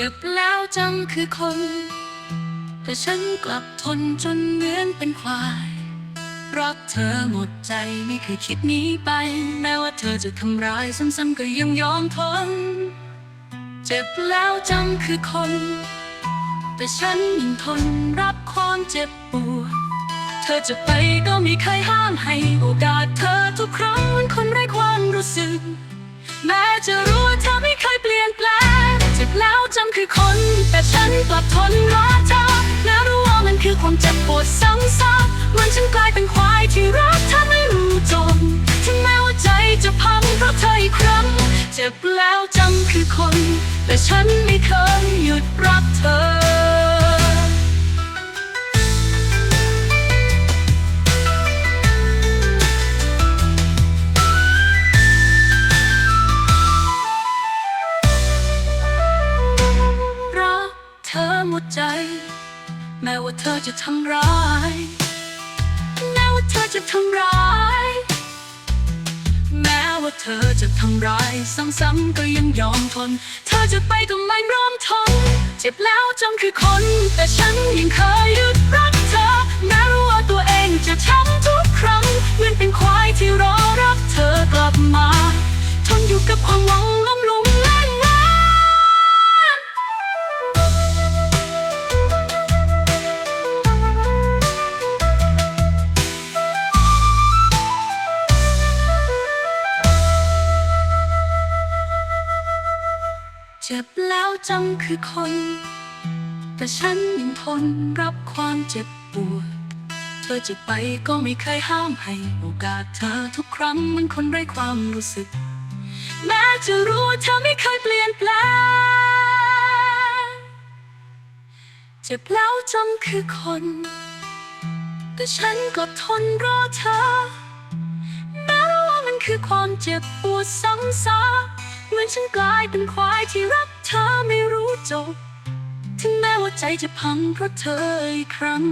จ็บแล้วจังคือคน แต่ฉันกลับทนจนเหมือนเป็นควายรักเธอหมดใจไม่เคยคิดหนีไป แม้ว่าเธอจะทำร้ายซ้ำๆก็ยังยอมทน เจ็บแล้วจังคือคน แต่ฉันยังทนรับความเจ็บปวดเธอจะไปก็ไม่เคยห้ามให้โอกาสเธอทุกครั้งเหมันคนไร้ความรู้สึก แม้จะรู้ว่าเธอไม่เคยเปลี่ยนแปลง แล้วจำคือคน แต่ฉันกลับทนรอเธอและรู้ว่ามันคือความเจ็บปวดซ้ำๆเหมันฉันกลายเป็นควายที่รักเธอไม่รู้จบถึงแม้ว่าใจจะพังเพราะเธออีกครั้ง เจ็บแล้วจำคือคน แต่ฉันไม่เคยหยุดรักเธอ แม้ว่าเธอจะทำร้าย แม้ว่าเธอจะทำร้าย แม้ว่าเธอจะทำร้ายซ้ำๆก็ยังยอมทน เธอจะไปก็ไม่ยอมทน เจ็บแล้วจำคือคน แต่ฉันยังเคยหยุด เจ็บแล้วจำคือคน แต่ฉันยังทนรับความเจ็บปวด เธอจะไปก็ไม่เคยห้ามให้โอกาสเธอทุกครั้งมันคนไร้ความรู้สึก แม้จะรู้ว่าเธอไม่เคยเปลี่ยนแปลง เจ็บแล้วจำคือคน แต่ฉันก็ทนรอเธอ แม้ว่ามันคือความเจ็บปวดซ้ำซ้ำ เหมือนฉันกลายเป็นควายที่รักเธอไม่รู้จบ ถึงแม้ว่าใจจะพังเพราะเธออีกครั้ง